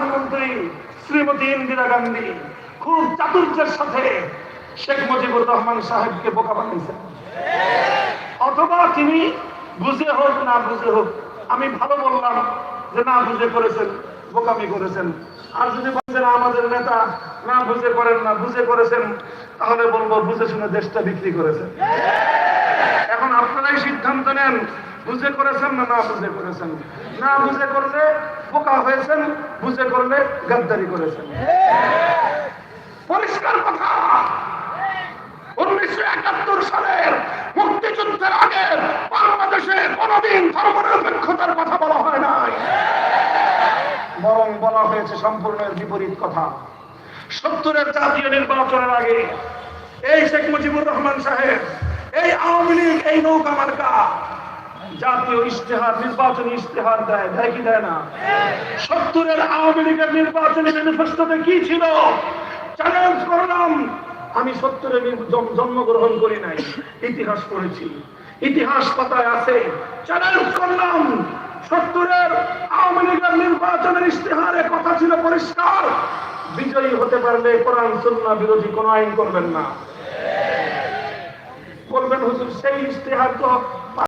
প্রধানমন্ত্রী শ্রীমতী ইন্দিরা গান্ধী খুব চাতুর্যের সাথে শেখ মুজিবুর রহমান সাহেবকে বোকা বানিয়েছেন। অথবা তিনি বুঝে হোক, না বুঝে হোক, আমি ভালো বললাম যে না বুঝে করেছেন, বোকামি করেছেন। আর যদি বলছেন আমাদের নেতা না বুঝে করেন, না বুঝে করেছেন, তাহলে বলব বুঝে শুনে দেশটা বিক্রি করেছেন। এখন আপনারাই সিদ্ধান্ত নেন, বুঝে করেছেন না না বুঝে করেছেন। না বুঝে করলে বোকা হয়েছেন বুঝে করলে গাদ্দারি করেছেন। পরিষ্কার কথা। উনিশশো একাত্তর সালের মুক্তিযুদ্ধের আগে বাংলাদেশে ধর্মনিরপেক্ষতার কথা বলা হয় নাই। বরং বলা হয়েছে সম্পূর্ণ বিপরীত কথা। সত্তরের জাতীয় নির্বাচনের আগে এই শেখ মুজিবুর রহমান সাহেব, এই আওয়ামী লীগ, এই নৌকা মার্কা জাতীয় ইশতেহার, নির্বাচনী ইশতেহার দেয় দেয় কি দেয় না? সত্তরের আওয়ামী লীগের নির্বাচনী ম্যানিফেস্টোতে কি ছিল? চ্যালেঞ্জ করলাম। আমি সত্তরে জন্মগ্রহণ করি নাই, ইতিহাস পড়েছি। ইতিহাস পাতায় আছে, চ্যালেঞ্জ করলাম। সত্তরের আওয়ামী লীগের নির্বাচনের ইশতেহারে কথা ছিল পরিষ্কার। বিজয়ী হতে পারলে কোরআন, সুন্নাহ বিরোধী কোন আইন করবেন না। বলবেন হুজুর, সেই ইশতেহার তো